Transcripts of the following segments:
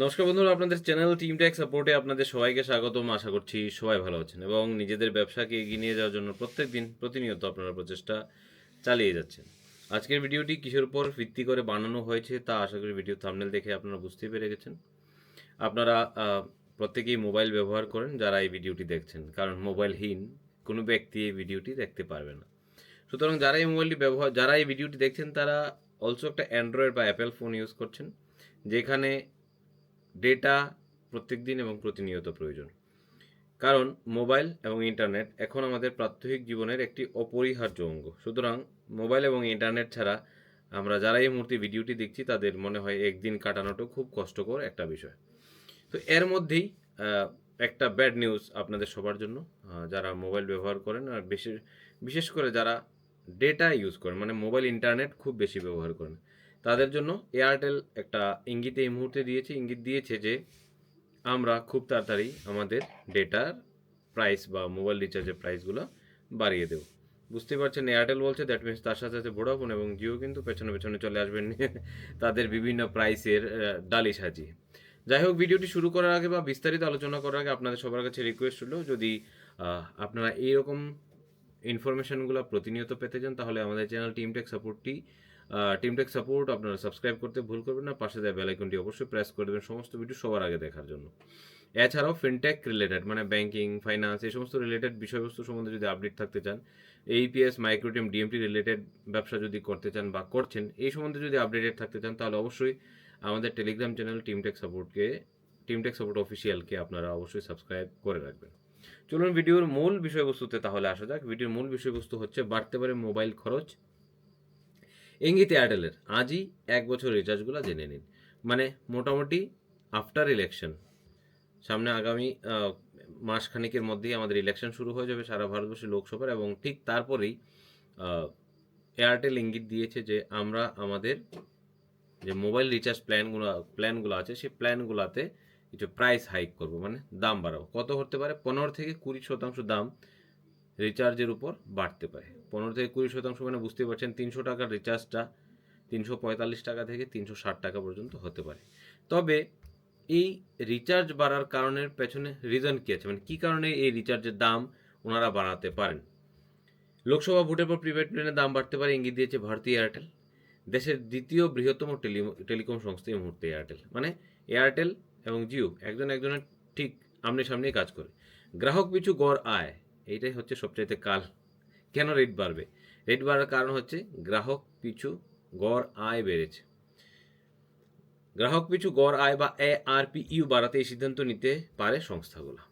নমস্কার বন্ধুরা, আপনাদের চ্যানেল টিম টেক সাপোর্টে আপনাদের সবাইকে স্বাগতম। আশা করছি সবাই ভালো আছেন এবং নিজেদের ব্যবসাকে এগিয়ে নিয়ে যাওয়ার জন্য প্রত্যেক দিন প্রতিনিয়ত আপনারা প্রচেষ্টা চালিয়ে যাচ্ছেন। আজকের ভিডিওটি কিসের উপর ভিত্তি করে বানানো হয়েছে তা আশা করি ভিডিও থামনেল দেখে আপনারা বুঝতেই পেরে গেছেন। আপনারা প্রত্যেকেই মোবাইল ব্যবহার করেন যারা এই ভিডিওটি দেখছেন, কারণ মোবাইলহীন কোনো ব্যক্তি এই ভিডিওটি দেখতে পারবে না। সুতরাং যারা এই মোবাইলটি ব্যবহার, যারা এই ভিডিওটি দেখছেন তারা অলসো একটা অ্যান্ড্রয়েড বা অ্যাপেল ফোন ইউজ করছেন, যেখানে ডেটা প্রত্যেক দিন এবং প্রতিনিয়ত প্রয়োজন। কারণ মোবাইল এবং ইন্টারনেট এখন আমাদের প্রাত্যহিক জীবনের একটি অপরিহার্য অঙ্গ। সুতরাং মোবাইল এবং ইন্টারনেট ছাড়া আমরা যারা এই মুহূর্তে ভিডিওটি দেখছি, তাদের মনে হয় একদিন কাটানোটা খুব কষ্টকর একটা বিষয়। তো এর মধ্যেই একটা ব্যাড নিউজ আপনাদের সবার জন্য। যারা মোবাইল ব্যবহার করেন, আর বিশেষ বিশেষ করে যারা ডেটা ইউজ করেন মানে মোবাইল ইন্টারনেট খুব বেশি ব্যবহার করেন। তাদের জন্য এয়ারটেল একটা ইঙ্গিত এই মুহূর্তে দিয়েছে, ইঙ্গিত দিয়েছে যে আমরা খুব তাড়াতাড়ি আমাদের ডেটার প্রাইস বা মোবাইল রিচার্জের প্রাইসগুলো বাড়িয়ে দেব। বুঝতে পারছেন এয়ারটেল বলছে দ্যাট মিনস তার সাথে সাথে ভোডাফোন এবং জিও কিন্তু পেছনে পেছনে চলে আসবেন তাদের বিভিন্ন প্রাইসের ডালি সাজিয়ে। যাই হোক, ভিডিওটি শুরু করার আগে বা বিস্তারিত আলোচনা করার আগে আপনাদের সবার কাছে রিকোয়েস্ট হলো, যদি আপনারা এইরকম ইনফরমেশনগুলো প্রতিনিয়ত পেতে চান, তাহলে আমাদের চ্যানেল টিমটেক সাপোর্টটি টিমটেক সাপোর্ট আপনারা সাবস্ক্রাইব করতে ভুল করবেন না। পাশে দেওয়া বেল আইকনটি অবশ্যই প্রেস করে দেবেন। সমস্ত ভিডিও সবার আগে দেখার জন্য। এছাড়াও ফিনটেক রিলেটেড মানে ব্যাংকিং ফাইন্যান্স এই সমস্ত রিলেটেড বিষয়বস্তু সম্বন্ধে যদি আপডেট থাকতে চান এইপিএস মাইক্রোটিম ডিএমটি রিলেটেড ব্যবসা যদি করতে চান বা করছেন, এই সম্বন্ধে যদি আপডেটেড থাকতে চান, তাহলে অবশ্যই আমাদের টেলিগ্রাম চ্যানেল টিমটেক সাপোর্টকে টিমটেক সাপোর্ট অফিসিয়ালকে আপনারা অবশ্যই সাবস্ক্রাইব করে রাখবেন। চলুন ভিডিওর মূল বিষয়বস্তুতে তাহলে আসা যাক। ভিডিওর মূল বিষয়বস্তু হচ্ছে, বাড়তে পারে মোবাইল খরচ। ইঙ্গিত এয়ারটেলের আজই এক বছর রিচার্জগুলো জেনে নিন। মানে মোটামুটি আফটার ইলেকশন সামনে আগামী মাসখানেকের মধ্যেই আমাদের ইলেকশন শুরু হয়ে যাবে সারা ভারতবর্ষে লোকসভার এবং ঠিক তারপরেই এয়ারটেল ইঙ্গিত দিয়েছে যে আমরা আমাদের যে মোবাইল রিচার্জ প্ল্যানগুলো প্ল্যানগুলো আছে, সেই প্ল্যানগুলোতে কিছু প্রাইস হাইক করব মানে দাম বাড়াবো। কত হতে পারে? পনেরো থেকে কুড়ি শতাংশ দাম রিচার্জের উপর বাড়তে পারে। পনেরো থেকে কুড়ি শতাংশ মানে বুঝতে পারছেন তিনশো টাকার রিচার্জটা তিনশো পঁয়তাল্লিশ টাকা থেকে তিনশো ষাট টাকা পর্যন্ত হতে পারে। তবে এই রিচার্জ বাড়ার কারণের পেছনে রিজন কী আছে? মানে কী কারণে এই রিচার্জের দাম ওনারা বাড়াতে পারেন? লোকসভা ভোটের পর প্রিপেড প্ল্যানের দাম বাড়তে পারে, ইঙ্গিত দিয়েছে ভারতীয় এয়ারটেল দেশের দ্বিতীয় বৃহত্তম টেলি, টেলিকম সংস্থা এই মুহূর্তে এয়ারটেল মানে এয়ারটেল এবং জিও একজন একজনের ঠিক আমনে সামনেই কাজ করে। গ্রাহক পিছু গড় আয়, এইটাই হচ্ছে সবচাইতে কাল কেন রেট বাড়বে? রেট বাড়ার কারণ হচ্ছে গ্রাহক পিছু গড় আয় বেড়েছে। গ্রাহক পিছু গড় আয় বা এ আর পি ইউ বাড়াতে এই সিদ্ধান্ত নিতে পারে সংস্থাগুলো।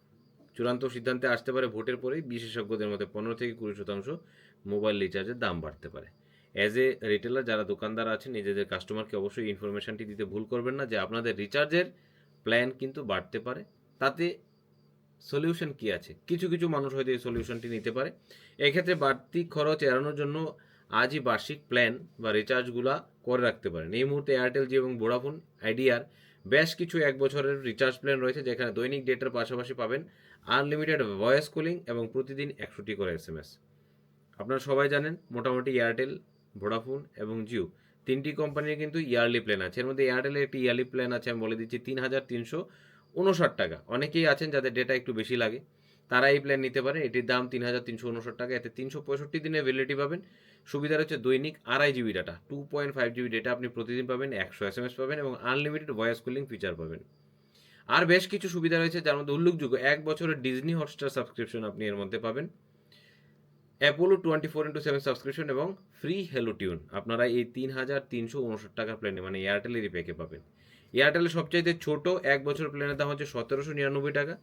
চূড়ান্ত সিদ্ধান্তে আসতে পারে ভোটের পরেই বিশেষজ্ঞদের মতে পনেরো থেকে কুড়ি শতাংশ মোবাইল রিচার্জের দাম বাড়তে পারে। অ্যাজ এ রিটেলার যারা দোকানদার আছেন, নিজেদের কাস্টমারকে অবশ্যই ইনফরমেশনটি দিতে ভুল করবেন না যে আপনাদের রিচার্জের প্ল্যান কিন্তু বাড়তে পারে। তাতে সলিউশন কি আছে? কিছু কিছু মানুষ হয়তো এই সলিউশনটি নিতে পারে। এক্ষেত্রে বাড়তি খরচ এড়ানোর জন্য আজই বার্ষিক প্ল্যান বা রিচার্জগুলা করে রাখতে পারেন। এই মুহূর্তে এয়ারটেল জি এবং ভোডাফোন আইডিয়ার বেশ কিছু এক বছরের রিচার্জ প্ল্যান রয়েছে, যেখানে দৈনিক ডেটার পাশাপাশি পাবেন আনলিমিটেড ভয়েস কলিং এবং প্রতিদিন একশোটি করে এস এম এস আপনারা সবাই জানেন, মোটামুটি এয়ারটেল ভোডাফোন এবং জিও তিনটি কোম্পানির কিন্তু ইয়ারলি প্ল্যান আছে। এর মধ্যে এয়ারটেলের একটি ইয়ারলি প্ল্যান আছে, আমি বলে দিচ্ছি তিন হাজার তিনশো উনষাট টাকা। অনেকেই আছেন যাদের ডেটা একটু বেশি লাগে। তারা এই প্ল্যান নিতে পারেন এটির দাম তিন হাজার তিনশো উনষাট টাকা। এতে তিনশো পঁয়ষট্টি দিনের ভ্যালিডিটি পাবেন। সুবিধা রয়েছে দৈনিক আড়াই GB data two point five GB data আপনি প্রতিদিন পাবেন, একশো এস এম এস পাবেন এবং আনলিমিটেড ভয়েস কলিং ফিচার পাবেন। আর বেশ কিছু সুবিধা রয়েছে যার মধ্যে উল্লেখযোগ্য। এক বছরের ডিজনি হটস্টার সাবস্ক্রিপশন আপনি এর মধ্যে পাবেন। Apollo twenty four into seven subscription এবং ফ্রি হেলো টিউন আপনারা এই তিন হাজার তিনশো উনষাট টাকার প্ল্যানে মানে এয়ারটেলেরই প্যাকে পাবেন। এয়ারটেলের সবচাইতে ছোট এক বছর প্ল্যানের দাম হচ্ছে সতেরোশো নিরানব্বই টাকা।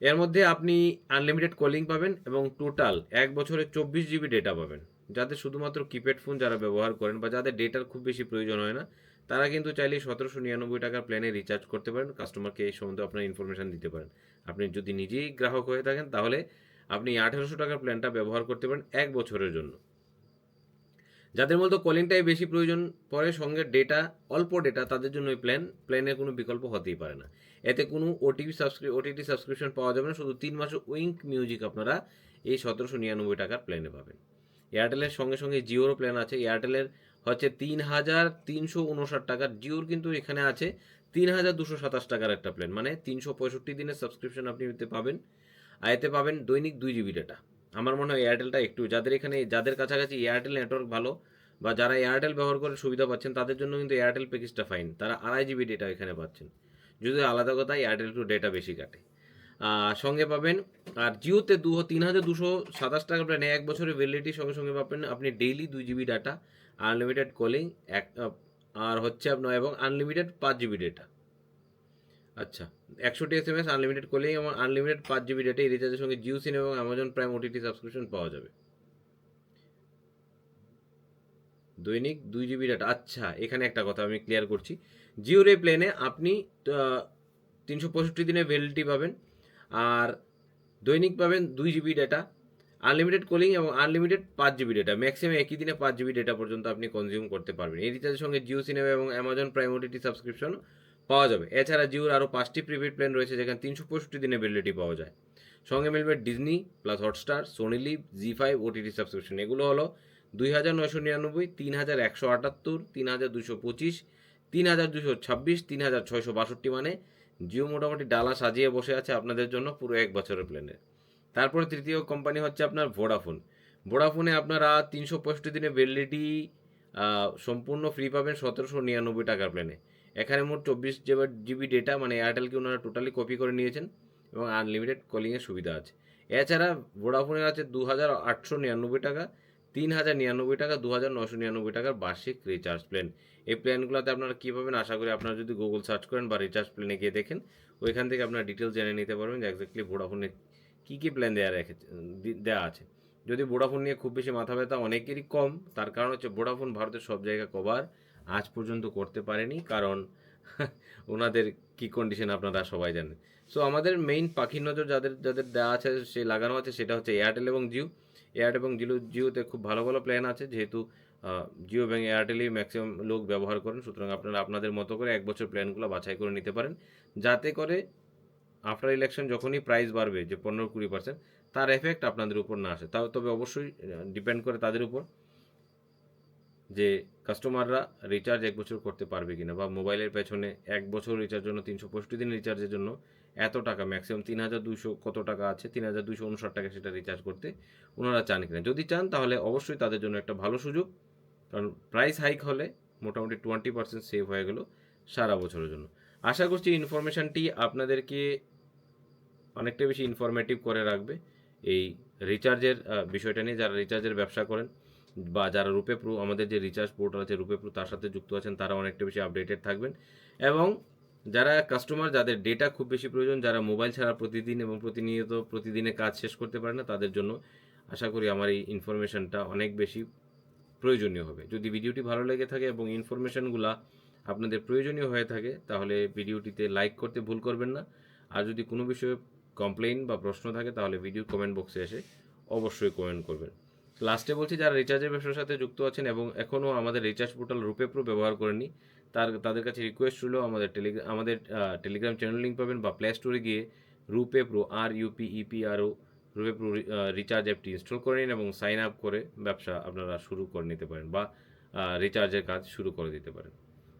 এর মধ্যে আপনি আনলিমিটেড কলিং পাবেন এবং টোটাল এক বছরে চব্বিশ জিবি ডেটা পাবেন। যাদের শুধুমাত্র কিপ্যাড ফোন যারা ব্যবহার করেন বা যাদের ডেটার খুব বেশি প্রয়োজন হয় না, তারা কিন্তু চাইলে সতেরোশো নিরানব্বই টাকার প্ল্যানে রিচার্জ করতে পারেন। কাস্টমারকে এই সম্বন্ধে আপনার ইনফরমেশন দিতে পারেন। আপনি যদি নিজেই গ্রাহক হয়ে থাকেন, তাহলে আপনি আঠেরোশো টাকার প্ল্যানটা ব্যবহার করতে পারেন এক বছরের জন্য। যাদের মধ্যে কলিংটাই বেশি প্রয়োজন পরে সঙ্গে ডেটা অল্প ডেটা তাদের জন্য এই প্ল্যান প্ল্যানের কোনো বিকল্প হতেই পারে না। এতে কোনো ওটিপি সাবস্ক্রি ওটিটি সাবস্ক্রিপশন পাওয়া যাবে না। শুধু তিন মাসের উইঙ্ক মিউজিক আপনারা এই সতেরোশো নিরানব্বই টাকার প্ল্যানে পাবেন। এয়ারটেলের সঙ্গে সঙ্গে জিওরও প্ল্যান আছে। এয়ারটেলের হচ্ছে তিন হাজার তিনশো উনষাট টাকার জিওর কিন্তু এখানে আছে। তিন হাজার দুশো সাতাশ টাকার একটা প্ল্যান মানে তিনশো পঁয়ষট্টি দিনের সাবস্ক্রিপশন আপনি এতে পাবেন। আর এতে পাবেন দৈনিক দুই জিবি ডেটা আমার মনে হয় এয়ারটেলটা একটু, যাদের এখানে, যাদের কাছাকাছি এয়ারটেল নেটওয়ার্ক ভালো বা যারা এয়ারটেল ব্যবহার করে সুবিধা পাচ্ছেন, তাদের জন্য কিন্তু এয়ারটেল প্যাকেজটা ফাইন তারা আড়াই জিবি ডেটা এখানে পাচ্ছেন। যদি আলাদা কথা এয়ারটেল একটু ডেটা বেশি কাটে। সঙ্গে পাবেন, আর জিওতে দু তিন হাজার দুশো সাতাশ টাকা প্ল্যানে এক বছরের ভ্যালিডিটির সঙ্গে সঙ্গে পাবেন আপনি ডেইলি দুই জিবি ডাটা আনলিমিটেড কলিং এক আর হচ্ছে আপনার, এবং আনলিমিটেড পাঁচ জিবি ডেটা আচ্ছা একশোটি S M S unlimited calling এবং আনলিমিটেড পাঁচ জিবি ডেটা এই রিচার্জের সঙ্গে জিও সিন এবং অ্যামাজন প্রাইম ওটিটি সাবস্ক্রিপশন পাওয়া যাবে। দৈনিক দুই জিবি ডাটা আচ্ছা এখানে একটা কথা আমি ক্লিয়ার করছি। জিওর এই প্লেনে আপনি তিনশো পঁয়ষট্টি দিনের ভ্যালিডিটি পাবেন আর দৈনিক পাবেন দুই জিবি ডেটা আনলিমিটেড কলিং এবং আনলিমিটেড পাঁচ জিবি ডেটা ম্যাক্সিমাম একই দিনে পাঁচ জিবি ডেটা পর্যন্ত আপনি কনজিউম করতে পারবেন। এই রিচার্জের সঙ্গে জিও সিনেমা এবং অ্যামাজন প্রাইম ওটিটি সাবস্ক্রিপশন পাওয়া যাবে। এছাড়া জিওর আরও পাঁচটি প্রিপেড প্ল্যান রয়েছে যেখানে তিনশো পঁয়ষট্টি দিনে ভ্যালিডিটি পাওয়া যায়। সঙ্গে মিলবে Disney plus Hotstar, Sony Liv, Zee five, OTT subscription. এগুলো হলো দুই হাজার নয়শো নিরানব্বই, তিন হাজার একশো আটাত্তর, তিন হাজার দুশো পঁচিশ, তিন হাজার দুশো ছাব্বিশ, তিন হাজার ছয়শো বাষট্টি মানে জিও মোটামুটি ডালা সাজিয়ে বসে আছে আপনাদের জন্য পুরো এক বছরের প্ল্যানে তারপরে তৃতীয় কোম্পানি হচ্ছে আপনার ভোডাফোন ভোডাফোনে আপনারা তিনশো পঁয়ষট্টি দিনে ভ্যালিডিটি সম্পূর্ণ ফ্রি পাবেন সতেরোশো নিরানব্বই টাকার প্ল্যানে এখানে মোট চব্বিশ জিবি ডেটা মানে এয়ারটেলকে ওনারা টোটালি কপি করে নিয়েছেন এবং আনলিমিটেড কলিংয়ের সুবিধা আছে। এছাড়া ভোডাফোনের আছে দু হাজার আটশো নিরানব্বই টাকা তিন হাজার নিরানব্বই টাকা দু হাজার নশো নিরানব্বই টাকার বার্ষিক রিচার্জ প্ল্যান এই প্ল্যানগুলোতে আপনারা কী পাবেন আশা করি আপনারা যদি গুগল সার্চ করেন বা রিচার্জ প্ল্যানে গিয়ে দেখেন, ওইখান থেকে আপনারা ডিটেলস জেনে নিতে পারবেন যে এক্স্যাক্টলি ভোডাফোনে কী কী প্ল্যান দেওয়া রেখেছে দেওয়া আছে। যদি ভোডাফোন নিয়ে খুব বেশি মাথা ব্যথা অনেকেরই কম, তার কারণ হচ্ছে ভোডাফোন ভারতের সব জায়গায় কভার আজ পর্যন্ত করতে পারেনি, কারণ ওনাদের কী কন্ডিশন আপনারা সবাই জানেন। সো আমাদের মেইন পাখির নজর যাদের যাদের দেওয়া আছে, সে লাগানো আছে, সেটা হচ্ছে এয়ারটেল এবং জিও এয়ারটেল এবং জিও জিওতে খুব ভালো ভালো প্ল্যান আছে, যেহেতু জিও এবং এয়ারটেলই ম্যাক্সিমাম লোক ব্যবহার করেন, সুতরাং আপনারা আপনাদের মতো করে এক বছর প্ল্যানগুলো বাছাই করে নিতে পারেন। যাতে করে আফটার ইলেকশন যখনই প্রাইস বাড়বে, যে পনেরো কুড়ি পার্সেন্ট তার এফেক্ট আপনাদের উপর না আসে। তাও তবে অবশ্যই ডিপেন্ড করে তাদের উপর। যে কাস্টমাররা রিচার্জ এক বছর করতে পারবে কিনা বা মোবাইলের পেছনে এক বছর রিচার্জ জন্য তিনশো পঁয়ষট্টি দিন রিচার্জের জন্য এত টাকা ম্যাক্সিমাম তিন হাজার দুশো কত টাকা আছে? তিন হাজার দুশো উনষাট টাকা সেটা রিচার্জ করতে ওনারা চান কিনা? যদি চান তাহলে অবশ্যই তাদের জন্য একটা ভালো সুযোগ। কারণ প্রাইস হাইক হলে মোটামুটি টোয়েন্টি পার্সেন্ট সেভ হয়ে গেল সারা বছরের জন্য। আশা করছি ইনফরমেশানটি আপনাদেরকে অনেকটা বেশি ইনফরমেটিভ করে রাখবে। এই রিচার্জের বিষয়টা নিয়ে যারা রিচার্জের ব্যবসা করেন বা যারা রূপে প্রো, আমাদের যে রিচার্জ পোর্টাল আছে, রূপে প্রো, তার সাথে যুক্ত আছেন, তারা অনেকটা বেশি আপডেটেড থাকবেন। এবং যারা কাস্টমার যাদের ডেটা খুব বেশি প্রয়োজন, যারা মোবাইল ছাড়া প্রতিদিন এবং প্রতিনিয়ত, প্রতিদিনে কাজ শেষ করতে পারে না, তাদের জন্য আশা করি আমার এই ইনফরমেশনটা অনেক বেশি প্রয়োজনীয় হবে। যদি ভিডিওটি ভালো লেগে থাকে এবং ইনফরমেশনগুলো আপনাদের প্রয়োজনীয় হয়ে থাকে, তাহলে ভিডিওটিতে লাইক করতে ভুল করবেন না। আর যদি কোনো বিষয়ে কমপ্লেইন বা প্রশ্ন থাকে, তাহলে ভিডিও কমেন্ট বক্সে এসে অবশ্যই কমেন্ট করবেন। লাস্টে বলছি, যারা রিচার্জের ব্যবসার সাথে যুক্ত আছেন এবং এখনও আমাদের রিচার্জ পোর্টাল রূপে প্রো ব্যবহার করেনি তার, তাদের কাছে রিকোয়েস্ট ছিল আমাদের টেলিগ্রাম আমাদের টেলিগ্রাম চ্যানেল লিঙ্ক পাবেন বা প্লে স্টোরে গিয়ে রূপে প্রো আর ইউপি ইপি আরও রূপে প্রো রিচার্জ অ্যাপটি ইনস্টল করে নিন এবং সাইন আপ করে ব্যবসা আপনারা শুরু করে নিতে পারেন বা রিচার্জের কাজ শুরু করে দিতে পারেন।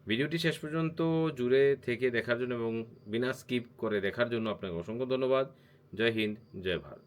ভিডিওটি শেষ পর্যন্ত জুড়ে থেকে দেখার জন্য এবং বিনা স্কিপ করে দেখার জন্য আপনাকে অসংখ্য ধন্যবাদ। জয় হিন্দ, জয় ভারত।